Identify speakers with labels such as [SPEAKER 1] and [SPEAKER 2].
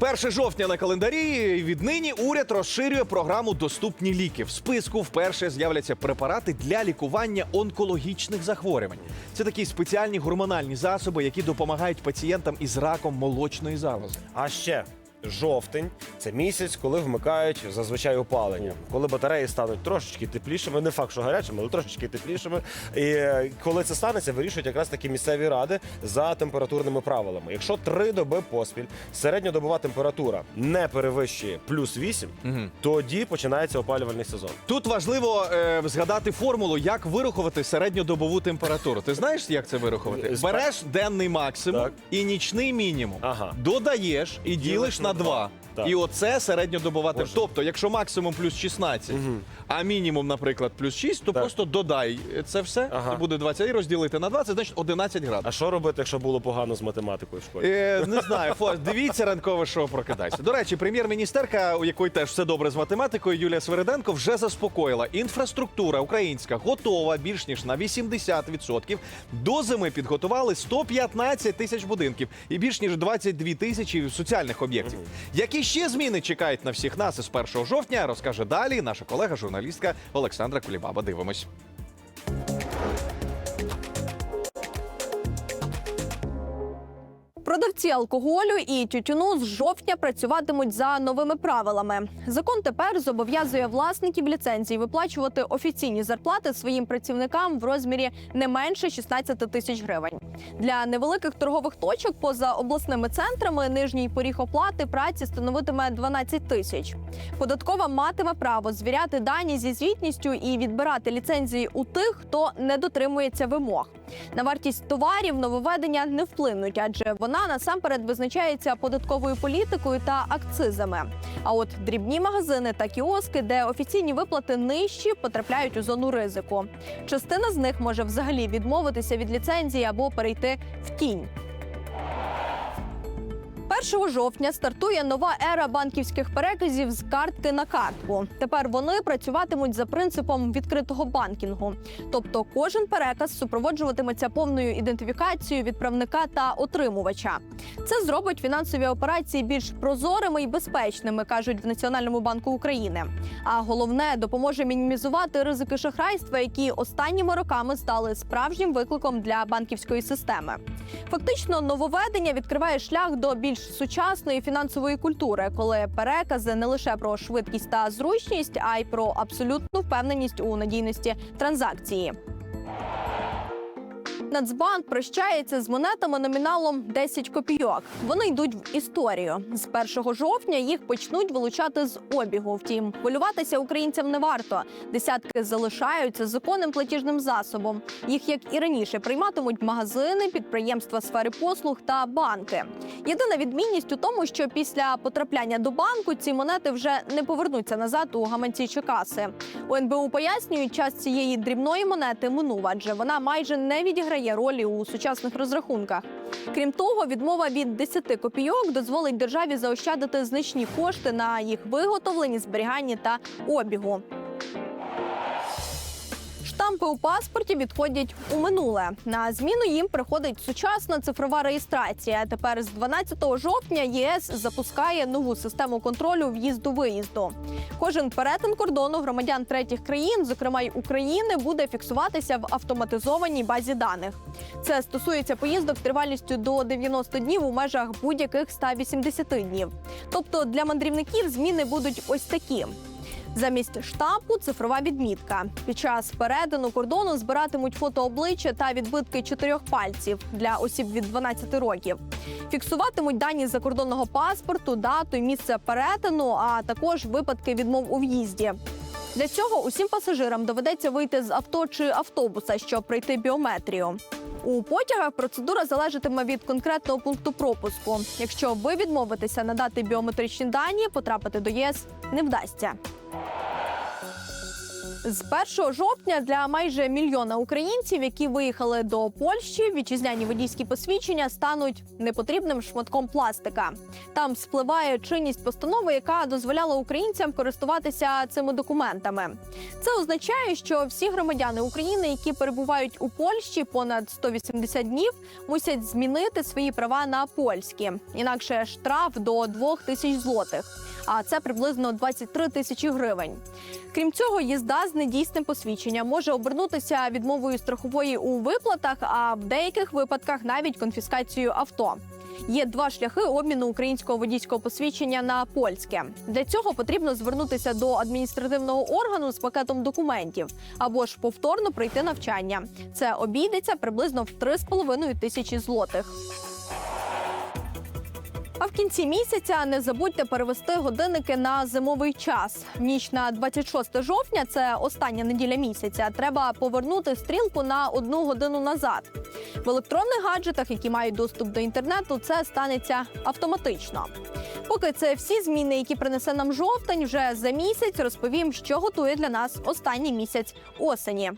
[SPEAKER 1] 1 жовтня на календарі. Віднині уряд розширює програму Доступні ліки. В списку вперше з'являться препарати для лікування онкологічних захворювань. Це такі спеціальні гормональні засоби, які допомагають пацієнтам із раком молочної залози.
[SPEAKER 2] А ще жовтень це місяць, коли вмикають зазвичай опалення. Коли батареї стануть трошечки теплішими, не факт, що гарячими, але трошечки теплішими. І е, коли це станеться, вирішують якраз такі місцеві ради за температурними правилами. Якщо три доби поспіль середньодобова температура не перевищує плюс 8, тоді починається опалювальний сезон.
[SPEAKER 1] Тут важливо е, згадати формулу, як вирахувати середньодобову температуру. Ти знаєш, як це вирахувати?
[SPEAKER 2] З-
[SPEAKER 1] Береш денний максимум
[SPEAKER 2] Так.
[SPEAKER 1] і нічний мінімум.
[SPEAKER 2] Ага.
[SPEAKER 1] Додаєш і ділиш на 2.
[SPEAKER 2] Так.
[SPEAKER 1] І оце середньодобова температура. Тобто, якщо максимум плюс 16, а мінімум, наприклад, плюс 6, то
[SPEAKER 2] Так.
[SPEAKER 1] просто додай це все,
[SPEAKER 2] Ага.
[SPEAKER 1] і буде 20, і розділити на 20, значить 11
[SPEAKER 2] А що робити, якщо було погано з математикою в школі?
[SPEAKER 1] Е, не знаю, Фос, дивіться ранкове шоу прокидайся. До речі, прем'єр-міністерка, у якої теж все добре з математикою, Юлія Свериденко, вже заспокоїла. Інфраструктура українська готова більш ніж на 80%. До зими підготували 115 тисяч будинків і більш ніж 22 тисячі соціальних об'єктів. Які ще зміни чекають на всіх нас із 1 жовтня, розкаже далі наша колега, журналістка Олександра Кулібаба. Дивимось.
[SPEAKER 3] Продавці алкоголю і тютюну з жовтня працюватимуть за новими правилами. Закон тепер зобов'язує власників ліцензій виплачувати офіційні зарплати своїм працівникам в розмірі не менше 16 тисяч гривень. Для невеликих торгових точок поза обласними центрами нижній поріг оплати праці становитиме 12 тисяч. Податкова матиме право звіряти дані зі звітністю і відбирати ліцензії у тих, хто не дотримується вимог. На вартість товарів нововведення не вплинуть, адже вона насамперед визначається податковою політикою та акцизами. А от дрібні магазини та кіоски, де офіційні виплати нижчі, потрапляють у зону ризику. Частина з них може взагалі відмовитися від ліцензії або перейти в тінь. 1 жовтня стартує нова ера банківських переказів з картки на картку. Тепер вони працюватимуть за принципом відкритого банкінгу. Тобто кожен переказ супроводжуватиметься повною ідентифікацією відправника та отримувача. Це зробить фінансові операції більш прозорими і безпечними, кажуть в Національному банку України. А головне допоможе мінімізувати ризики шахрайства, які останніми роками стали справжнім викликом для банківської системи. Фактично, нововведення відкриває шлях до більш сучасної фінансової культури, коли перекази не лише про швидкість та зручність, а й про абсолютну впевненість у надійності транзакції. Нацбанк прощається з монетами номіналом 10 копійок. Вони йдуть в історію. З 1 жовтня їх почнуть вилучати з обігу. Втім, хвилюватися українцям не варто. Десятки залишаються законним платіжним засобом. Їх, як і раніше, прийматимуть магазини, підприємства сфери послуг та банки. Єдина відмінність у тому, що після потрапляння до банку ці монети вже не повернуться назад у гаманці чи каси. У НБУ пояснюють, час цієї дрібної монети минув, адже вона майже не відіграє ролі у сучасних розрахунках. Крім того, відмова від 10 копійок дозволить державі заощадити значні кошти на їх виготовлені, зберіганні та обігу. Штампи у паспорті відходять у минуле. На зміну їм приходить сучасна цифрова реєстрація. Тепер з 12 жовтня ЄС запускає нову систему контролю в'їзду-виїзду. Кожен перетин кордону громадян третіх країн, зокрема й України, буде фіксуватися в автоматизованій базі даних. Це стосується поїздок тривалістю до 90 днів у межах будь-яких 180 днів. Тобто для мандрівників зміни будуть ось такі. Замість штампу цифрова відмітка. Під час перетину кордону збиратимуть фото обличчя та відбитки чотирьох пальців для осіб від 12 років. Фіксуватимуть дані закордонного паспорту, дату і місце перетину, а також випадки відмов у в'їзді. Для цього усім пасажирам доведеться вийти з авто чи автобуса, щоб пройти біометрію. У потягах процедура залежатиме від конкретного пункту пропуску. Якщо ви відмовитеся надати біометричні дані, потрапити до ЄС не вдасться. З 1 жовтня для майже мільйона українців, які виїхали до Польщі, вітчизняні водійські посвідчення стануть непотрібним шматком пластика. Там спливає чинність постанови, яка дозволяла українцям користуватися цими документами. Це означає, що всі громадяни України, які перебувають у Польщі понад 180 днів, мусять змінити свої права на польські. Інакше штраф до 2 тисяч злотих. А це приблизно 23 тисячі гривень. Крім цього, їзда з недійсним посвідченням може обернутися відмовою страхової у виплатах, а в деяких випадках навіть конфіскацією авто. Є два шляхи обміну українського водійського посвідчення на польське. Для цього потрібно звернутися до адміністративного органу з пакетом документів або ж повторно пройти навчання. Це обійдеться приблизно в 3,5 тисячі злотих. А в кінці місяця не забудьте перевести годинники на зимовий час. Ніч на 26 жовтня, це остання неділя місяця. Треба повернути стрілку на одну годину назад. В електронних гаджетах, які мають доступ до інтернету, це станеться автоматично. Поки це всі зміни, які принесе нам жовтень, вже за місяць розповім, що готує для нас останній місяць осені.